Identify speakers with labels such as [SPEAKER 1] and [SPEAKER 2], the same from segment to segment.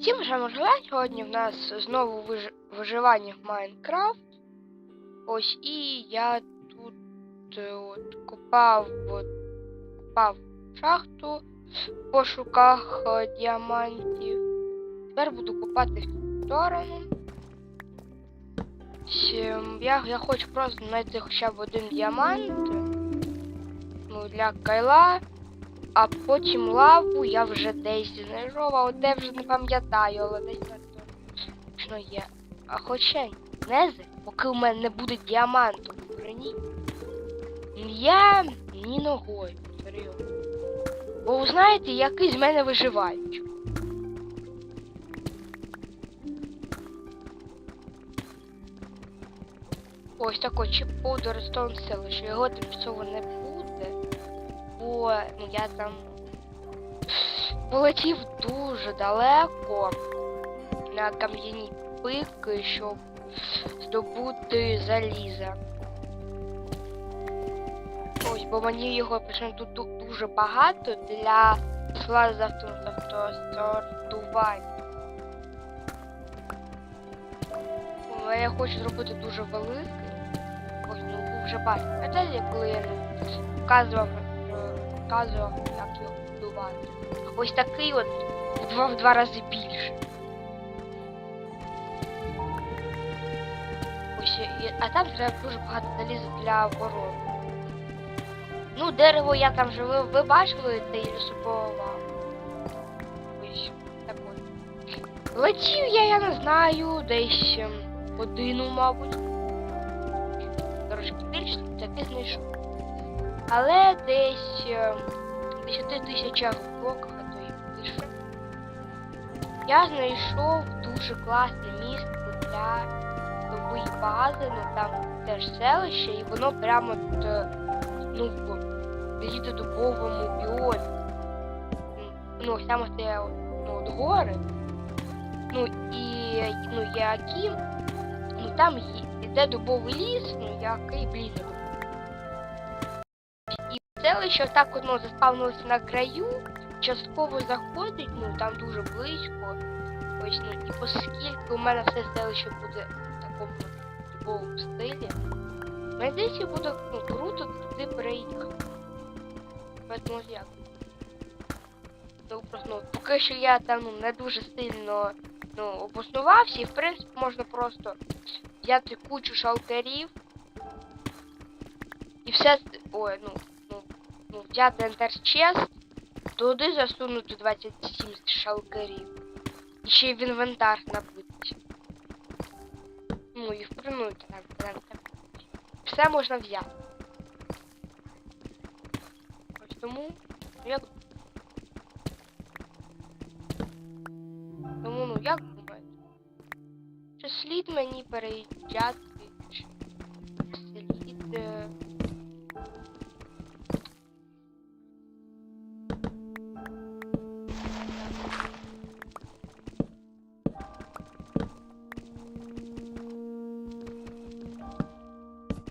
[SPEAKER 1] Всім желаю. Сьогодні в нас знову виж... виживання в Майнкрафт. Ось і я тут е, от, копав, от, копав шахту в пошуках е, діамантів. Тепер буду копати в сторону. Я, я хочу просто знайти хоча б один діамант. Ну, для кайла. А потім лаву я вже десь знайшов, де вже не пам'ятаю, але десь точно є. А хоча нези, поки у мене не буде діаманту в броні, я ні ногою, серйозно. Бо ви знаєте, який з мене виживають. Ось такой чіппудер Redstone селище. Його тимчасово не буде. Бо ну, я там полетів дуже далеко на кам'яні пики, щоб здобути заліза. Ось, бо мені його причому тут дуже багато для складу автосортування. Але я хочу зробити дуже великий. Ось, ну вже бачите. Коли я показував, е, показував, як його будувати. Ось такий от два, в два рази більше. Ось, а там треба дуже багато заліза для оборони. Ну, дерево я там вже ви, ви бачили, де я лісоповував. Ось так от. Летів я, я не знаю, десь ем, годину, мабуть. Трошки більше таки знайшов. Але десь ем, 10 тисячах блоках, а то і більше. Я знайшов дуже класне місце для нової бази, ну там теж селище, і воно прямо е, ну, в лідодубовому біомі. Ну, саме те, ну, от гори. Ну і ну, які, ну там є- іде дубовий ліс, ну який блін. Селище так от, ну, заспавнилося на краю, частково заходить, ну там дуже близько. Ось, ну і оскільки у мене все селище буде в такому дубовому стилі, мені здається, буде ну, круто туди переїхати. Поэтому як? Ну, просто, ну, поки що я там ну, не дуже сильно ну, обоснувався, і в принципі можна просто взяти кучу шалкерів і все. Ой, ну, ну взяти ентерчест, туди засунути 27 шалкерів. І ще й в інвентар набити. Ну і в принципі, там, там, там. Все можна взяти. Ось тому, ну, як Тому, ну як думаєте? Чи слід мені переїжджати?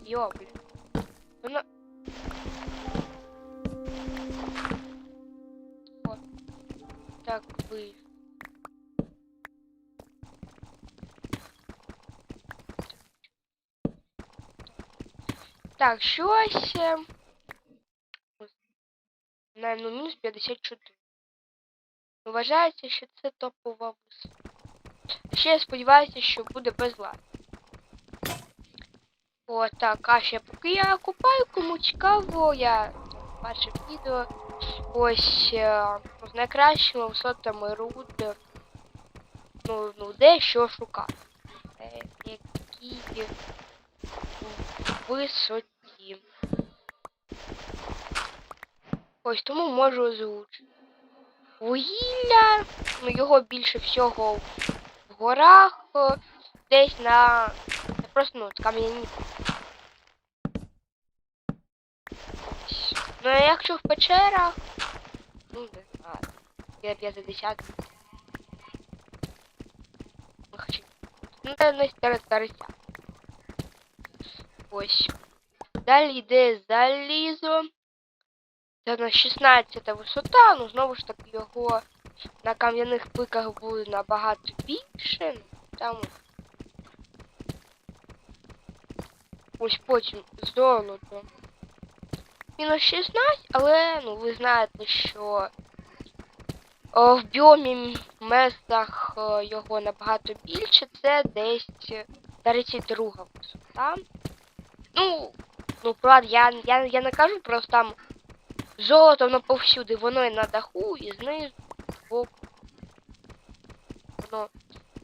[SPEAKER 1] Йо, блін. Воно... О, так ви. Так, щось. е, ось, На ну, мінус 54. Вважається, що це топова висота. Я сподіваюся, що буде без лад. О, так, а поки я купаю, кому цікаво, я бачив відео. Ось е, з найкращими висотами руд. Ну, ну, де що шукати. Е, які висоті. Ось тому можу озвучити. Вугілля, ну його більше всього в горах, е, десь на просто ну, кам'яні. Ну а якщо в печерах, ну не знаю, я 50. Ну, хоча- Ну, це не 30. Ось. Далі йде залізо. Це на 16 висота, ну знову ж таки його на кам'яних пиках буде набагато більше. Там ось потім золото. Мінус 16, але ну ви знаєте, що о, в біомі местах е, його набагато більше, це десь 32 висота. Ну, ну правда, я, я, я не кажу, просто там золото воно повсюди, воно і на даху, і знизу, боку. Воно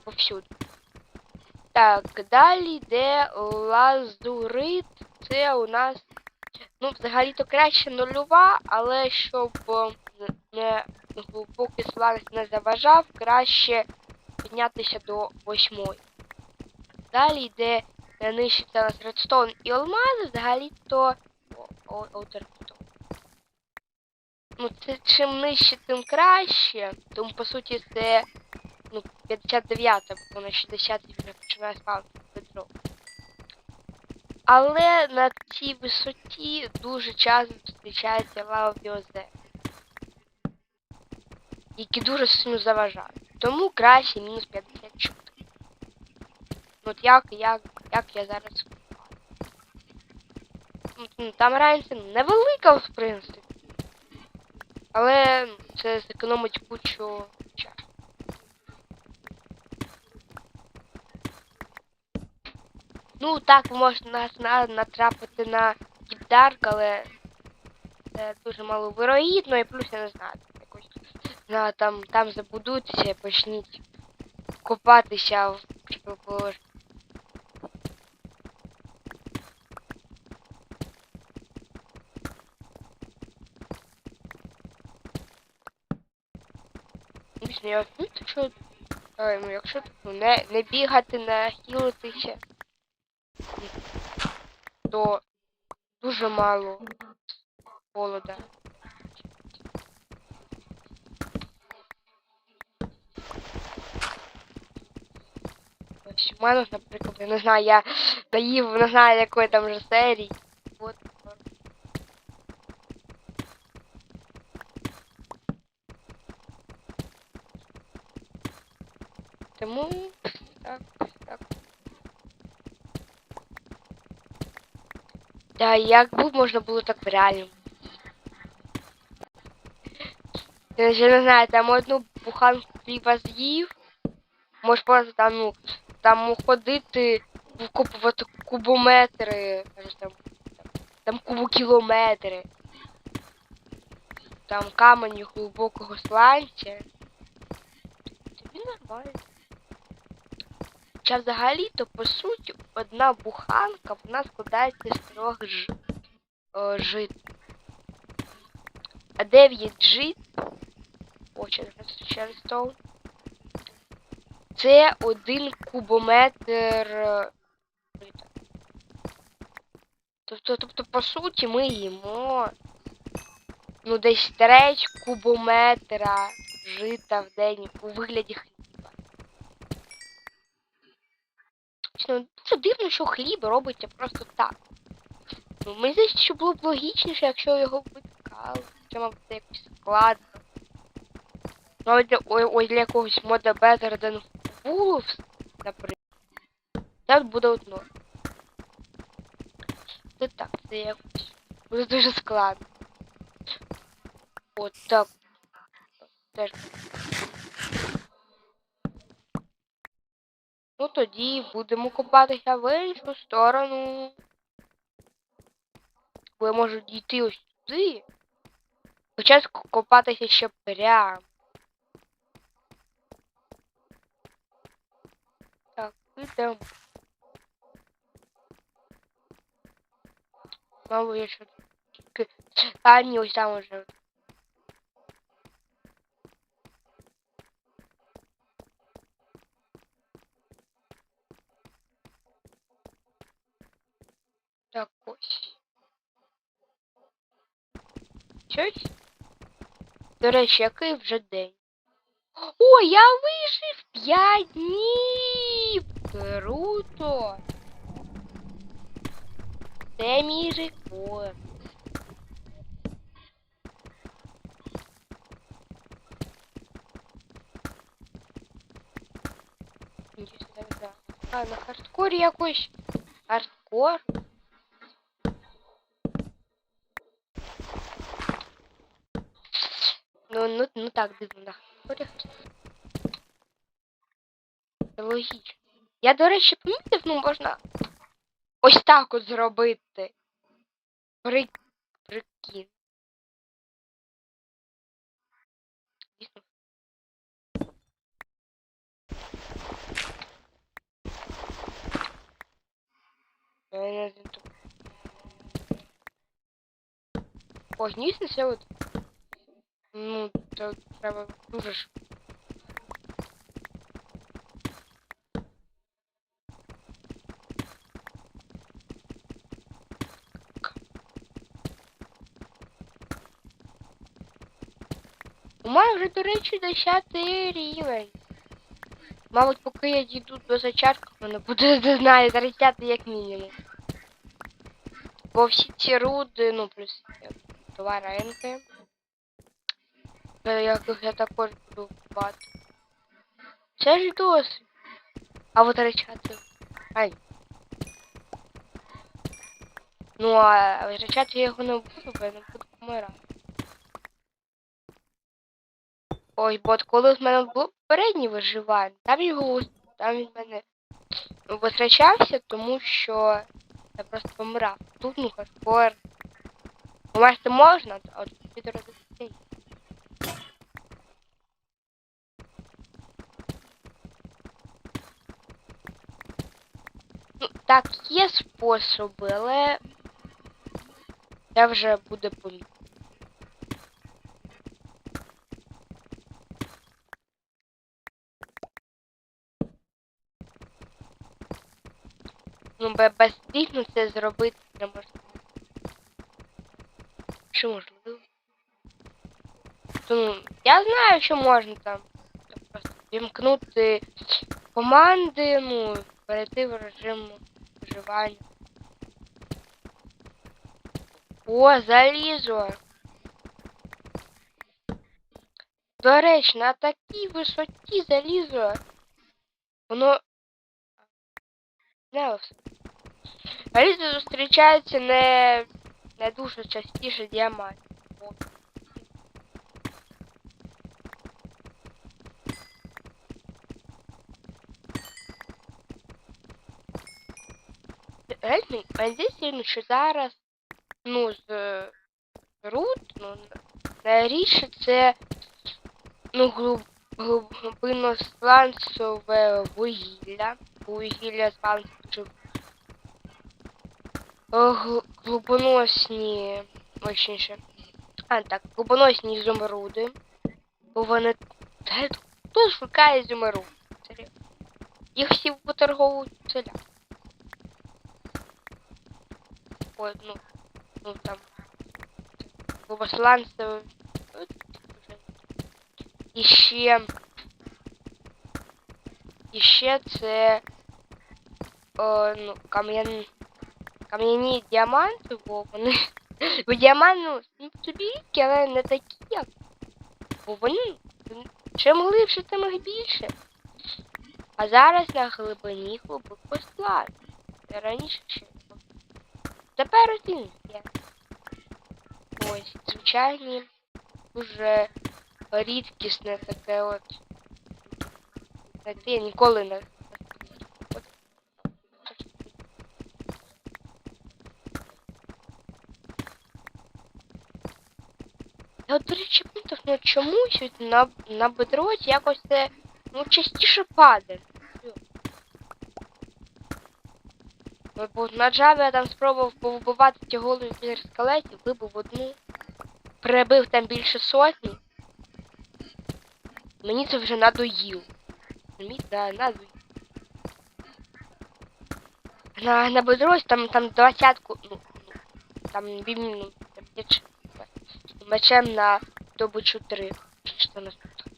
[SPEAKER 1] повсюди. Так, далі йде лазурит. Це у нас, ну, взагалі-то краще нульова, але щоб е, не глибокий сланець не заважав, краще піднятися до восьмої. Далі йде е, у нас редстоун і алмази, взагалі-то о, о, о. Ну, це чим нижче, тим краще. Тому, по суті, це ну, 59, бо на 60 вже починає спавнити бедро. Але на цій висоті дуже часто зустрічаються лавові озера, які дуже сильно заважають. Тому краще мінус 54. Ну, От як, як, як я зараз. Там разниця невелика, в принципі. Але це зекономить кучу Ну, так можна нас натрапити на Діпдарк, але це дуже мало вирогідно, і плюс я не знаю. Якось на, там, там забудуйтеся і почніть копатися в положенні. Звісно, я ну, що, Ой, ну якщо ну, не, не бігати, не хілитися, то дуже мало холода. У мене, наприклад, я не знаю, я наїв, не знаю, якої там вже серії. От. Тому так, так. Да, якби можна було так в реальному. Я ще не знаю, там одну буханку хліба з'їв. Можеш просто там, ну, там ходити, викопувати кубометри, там, там кубокілометри. Там камені глибокого сланця. Тобі нормально. Хоча взагалі-то, по суті, одна буханка вона складається з трьох ж... о, жит. А 9 жит. О, через то. Це один кубометр е, жита. Тобто, тобто, по суті, ми їмо ну десь треть кубометра жита в день у вигляді хліба. Ну, дуже дивно, що хліб робиться просто так. Ну, мені здається, що було б логічніше, якщо його випікали. Це, мабуть, це якось складно. Навіть ой, ой, для якогось мода Better Than Wolves, наприклад. Так буде одно. Це так, це якось. Буде дуже складно. От так. Теж. Ну тоді будемо копатися в іншу сторону. Бо я можу дійти ось сюди. Спочатку копатися ще прямо. Так, ідемо. Мабуть, я ще. А, ні, ось там уже. Так ось. Щось? До речі, який вже день? О, я вижив 5 днів! Круто! Це мій рекорд. А, на хардкорі якось. Хардкор. Ну, ну, ну так, дивно, на логічно. Я, до речі, помітив, ну можна ось так от зробити. При... Прикинь. Тут. О, дійсно це от. Ну, це треба дуже ж. У мене вже, до речі, 10 рівень. Мабуть, поки я дійду до зачатку, мене буде, не знаю, 30 як мінімум. Бо всі ці руди, ну, плюс е, товаренки. Е, Яких я також буду купувати. Це ж досить. А от речати. Ай. Ну, а речати я його не буду, бо я не буду помирати. Ой, бо от коли в мене було переднє виживання, там його там він мене витрачався, тому що я просто помирав. Тут ну хардкор. Померти можна, а от під розуміння. Ну, так, є способи, але це вже буде помітно. Ну, бе- без слів ну, це зробити неможливо. Що можливо? Ну, я знаю, що можна там. Просто вімкнути команди, ну, перейти в режим виживання. О, залізо! До речі, на такій висоті залізо. Воно. Не ось. Залізо зустрічається не, не дуже частіше діамантів. О. Реально, мені здається, ну, що зараз, ну, з е, руд, ну, найрідше це, ну, глиб, глиб, глибиносланцеве вугілля. Вугілля сланцеве Гл- глибоносні, точніше. А, так, глибоносні ізумруди. Бо вони. Хто шукає ізумруд? Серйозно. Їх всі поторговують селя. Ой, ну, ну там. От, вже. І ще. І ще це. О, ну, кам'ян кам'яні діаманти, бо вони. Бо діаманти, ну, ну, собі рідкі, але не такі, як. Бо вони. Чим глибше, тим їх більше. А зараз на глибині глибоко склад. Раніше ще. Тепер є. Ось, звичайні, дуже рідкісне таке от. Таке я ніколи не. Я, от, речі, чомусь на, на бедроті якось це ну, частіше падає. Бо на джаві я там спробував повбивати ті голові біля скелетів, вибив одну, перебив там більше сотні. Мені це вже надоїло. Да, надоїло. На, на бедроті там, там двадцятку, ну, там, ну, там більше мечем на добычу 3. Что у нас тут?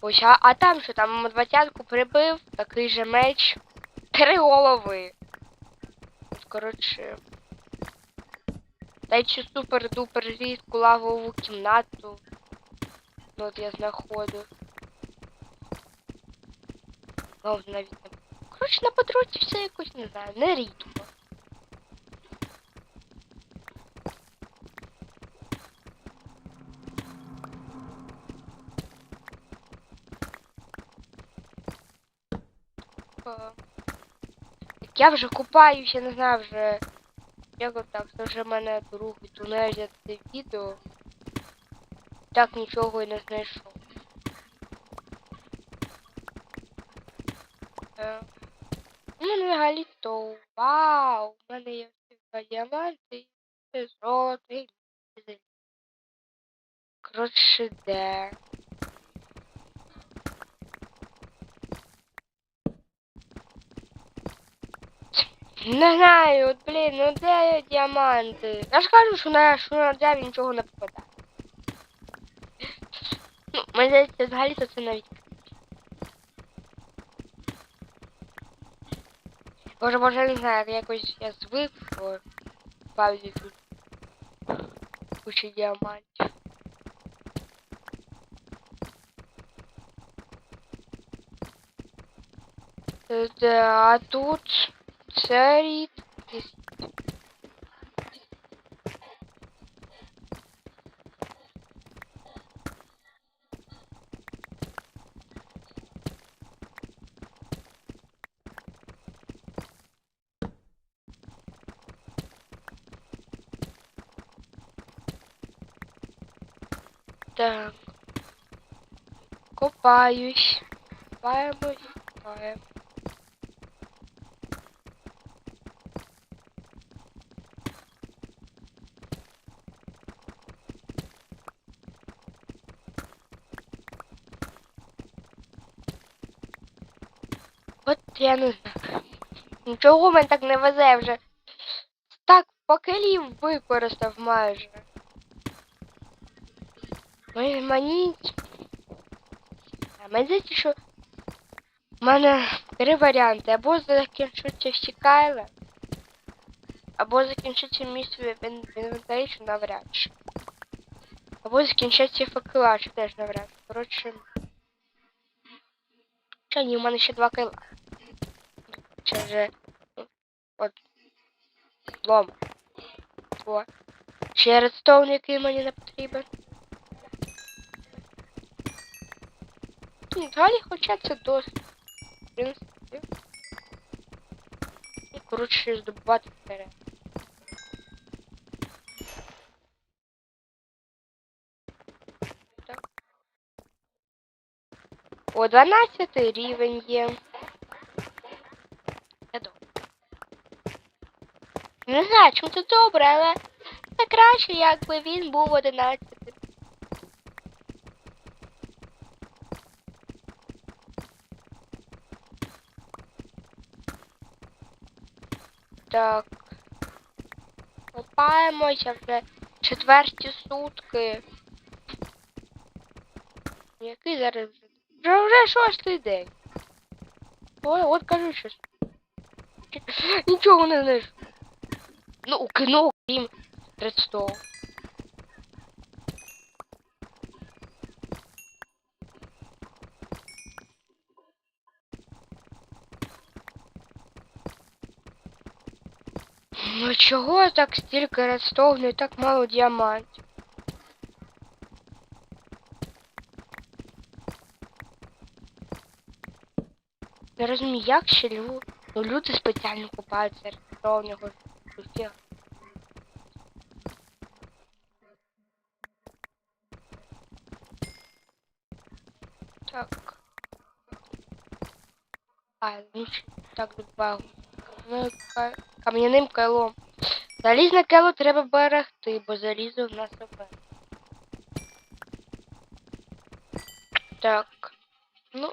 [SPEAKER 1] Ось, а, а там що там двадцятку прибив, такий же меч. Три голови. От, Коротше. Дай цю супер-дупер різку лавову кімнату. Ну, от я знаходив. Мав навіть не. Коротше, на подруці все якось не знаю, не рідко. Я вже купаюся, не знаю вже. Як так, це вже в мене другий тунель за це відео. Так нічого і не знайшов. Е, У мене взагалі то вау! У мене є всі діаманти, і. Коротше, де? Не знаю, от блін, ну де діаманти? Я ж кажу, що на що на дереві нічого не попадає. Ну, мені здається, взагалі то це навіть. Може, може, не знаю, якось я звик, що паузі тут куча діамантів. Е, А тут це. Так. Копаюсь. Копаємось, копаємо. От я не знаю. Нічого мене так не везе вже. Так, покелів використав майже. Мені. А мені здається, що в мене три варіанти. Або закінчуться всі кайли, або закінчиться місце в інвентарі, що навряд чи. Або закінчаться факела, що теж навряд. Коротше. Чи ні, у мене ще два кайла. От. Лом. О. Ще редстоун, який мені не потрібен. Далі хоча це досить. В коротше, здобувати вперед. О, 12 рівень є. Це добре. Не знаю, чому це добре, але це краще, якби він був 11. Так. Копаємося вже четверті сутки. Який зараз? Вже вже шостий день. Ой, от кажу щось. Нічого не знайшов. Ну, у кіно, крім Редстоун. Ну чого так стільки редстоуну і так мало діамантів? Не розумію, як ще ну, люди спеціально купаються редстоун його. Так. А, ну так добавив. Кам'яним ка- Кам'яним кайлом. Залізне кело треба берегти, бо залізо в нас обе. Так. Ну.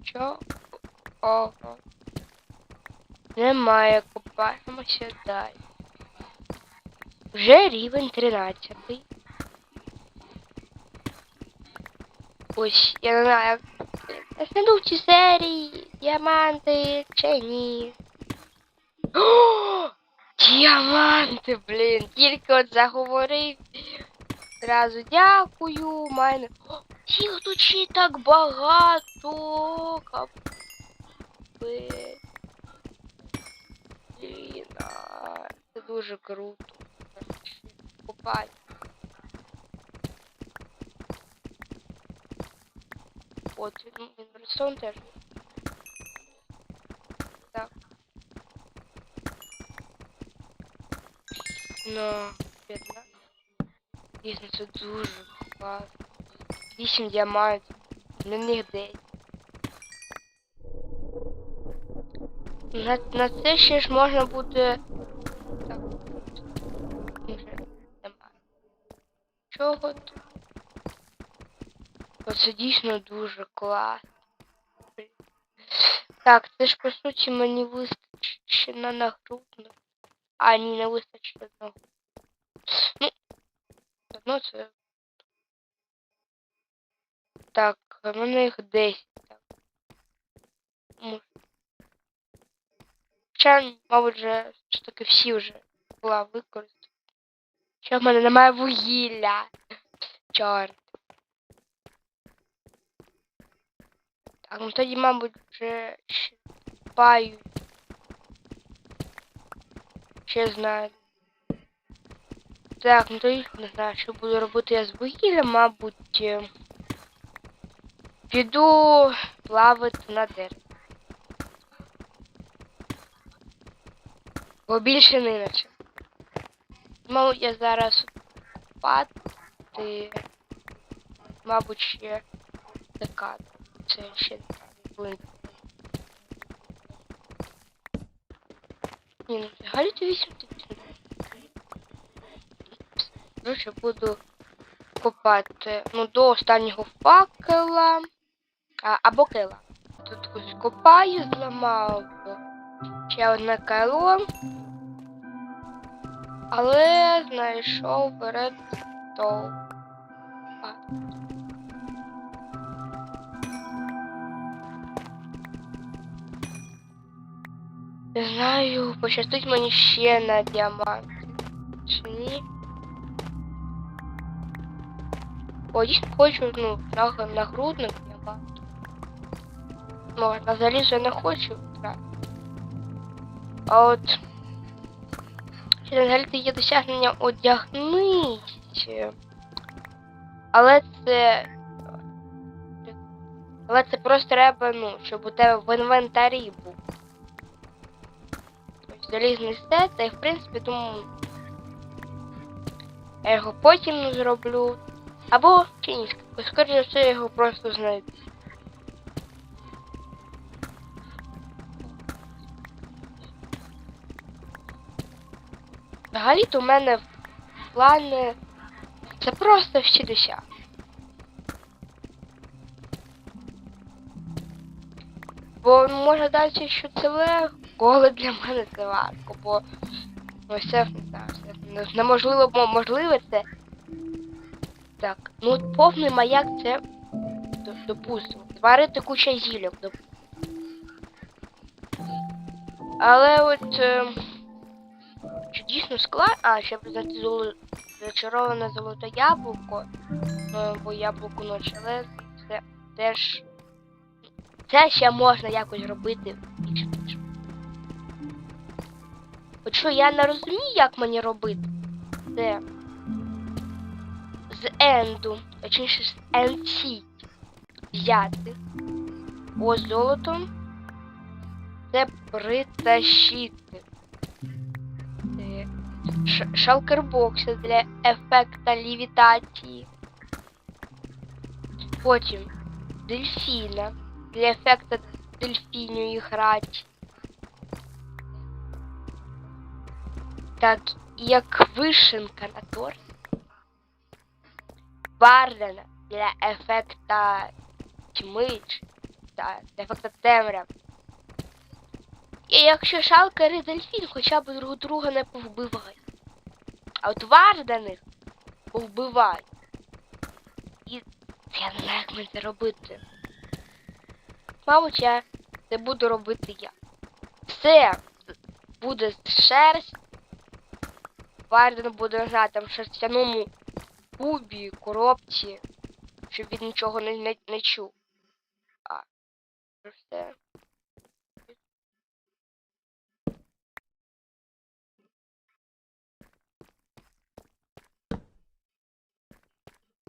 [SPEAKER 1] Нічого. Ого. Немає, купаємося далі. Вже рівень 13. Ось, я не знаю, в серії діаманти чи ні. О, діаманти, блін. Тільки от заговорив. Зразу дякую, у мене. О, Їх тут ще так багато. Капець. Дуже круто. Купай. От, ну, він redstone теж. Так. Ну, 15. Дійсно, це дуже класно. 8 діамантів. На них 10. На, на це ще ж можна буде. Так. Вже немає. Чого тут? Оце дійсно дуже класно. Так, це ж по суті мені вистачить ще на нагрудник. А, ні, не вистачить одного. Ну, одно це. Так, в мене їх 10. Так. Може. Хоча, мабуть, вже все таки всі вже була використана. Ще в мене немає вугілля. Чорт. Так, ну тоді, мабуть, вже ще. Ще знаю. Так, ну тоді не знаю, що буду робити я з вугіллям, мабуть. е, Піду плавати на дереві. Бо більше не наче. Мабуть, я зараз купати. Мабуть, ще закат. Це ще блин. Ні, ну взагалі то 8 тисяч. Короче, буду копати ну, до останнього факела. А, або кила. Тут копаю, зламав ще одне кайло. Але знайшов редстоун. А. Не знаю, пощастить мені ще на діамант. Чи ні? О, дійсно хочу, ну, на, нагрудник діамант. Ну, на залізо не хочу грати. А от ще взагалі є досягнення одягнись. Але це. Але це просто треба, ну, щоб у тебе в інвентарі був. Ось залізний сет, та й в принципі думаю. Я його потім зроблю. Або чи ні, скоріше все я його просто знайду. Взагалі-то у мене в плани це просто десятки. Бо може дати, що це легко, для мене це важко, бо ну, це не знаю, це неможливо, бо можливо це. Так, ну повний маяк це допустимо. Зварити куча зілля, допустимо. Але от. Е... Дійсно склад? А, ще золо... зачароване золоте яблуко. Ну, бо яблуко ночі, але це теж. Це ще можна якось робити більш-менш. От що я не розумію, як мені робити. Це з енду, точніше з NC взяти. Ось золото. Це притащити. Шалкербокси для ефекта лівітації. Потім дельфіна для ефекта дельфінної граті. Так, як вишенка на торт. Бардена для ефекта тьми, та, для ефекта темряв. І якщо шалкер і дельфін хоча б друг друга не повбивають. А от варданих повбивають. І я не знаю, як мені це робити. Мабуть, я це буду робити я. Все буде шерсть. Варден буде там в шерстяному кубі, коробці. щоб він нічого не, не, не чув. А, все.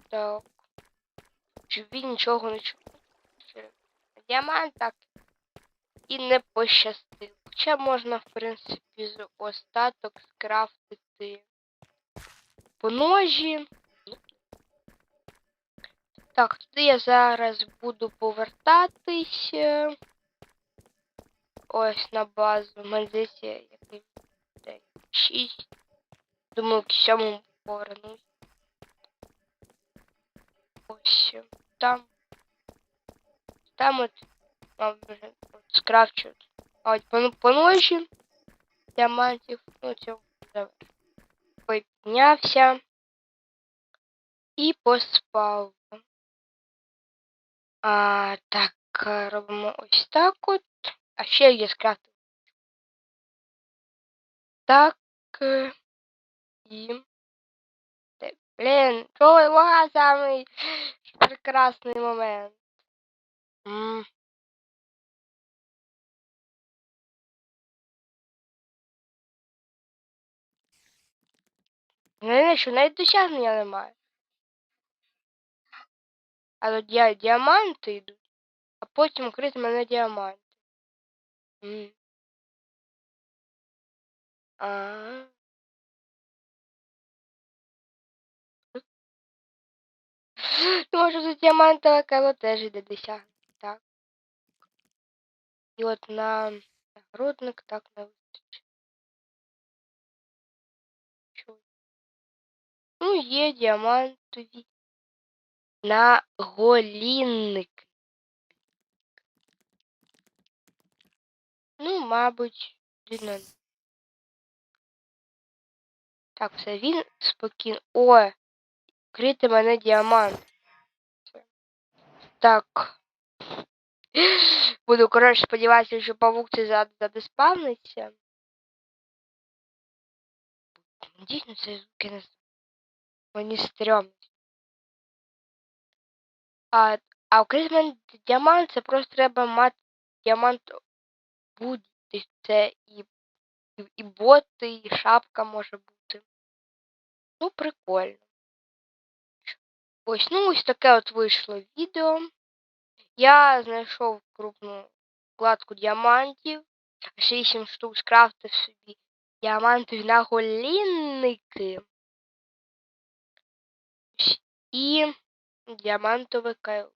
[SPEAKER 1] Так. Щоб нічого не чув. Діамант так і не пощастив. Хоча можна, в принципі, з остаток скрафтити по ножі. Так, туди я зараз буду повертатися. Ось на базу. Мальзиці який день. Шість. Думаю, к сьомому повернусь. Ось там. Там от, а, вже от скрафчу. А от по, по ночі діамантів, ну цього давай. Піднявся і поспав. А, так, е, робимо ось так от. А ще є скрафтив. Так. е, І. Так, Блін, коли ва, самий прекрасний момент. М. Не, що навіть досягнення немає. Але діа діаманти йдуть, а потім крити мене діаманти. М. А. Тому що за діамантове кайло теж йде досягнення, так. І от на нагрудник так не вистачить. Ну, є діамантові на голінник. Ну, мабуть, він. Так, все, він спокійно. О! Крити мене діамант. Так. Буду, коротше, сподіватися, що павук це зад- задеспавниться. Дійсно, це звуки не Мені стрьомно. А, а окрім діамант, це просто треба мати діамант будь це і, і, і боти, і шапка може бути. Ну, прикольно. Ось, ну ось таке от вийшло відео. Я знайшов крупну вкладку діамантів. Ще 8 штук скрафтив собі діамантові наголінники. Ось, І діамантове кайло.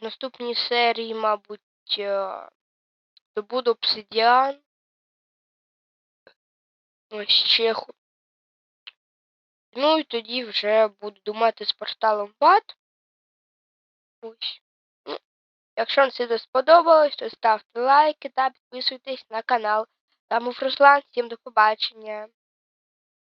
[SPEAKER 1] В наступній серії, мабуть, е, добуду обсидіан. Ось ще. Ну і тоді вже буду думати з порталом ВАД. Ось. Ну, якщо вам це сподобалось, то ставте лайки та підписуйтесь на канал. Там був Руслан. Всім до побачення.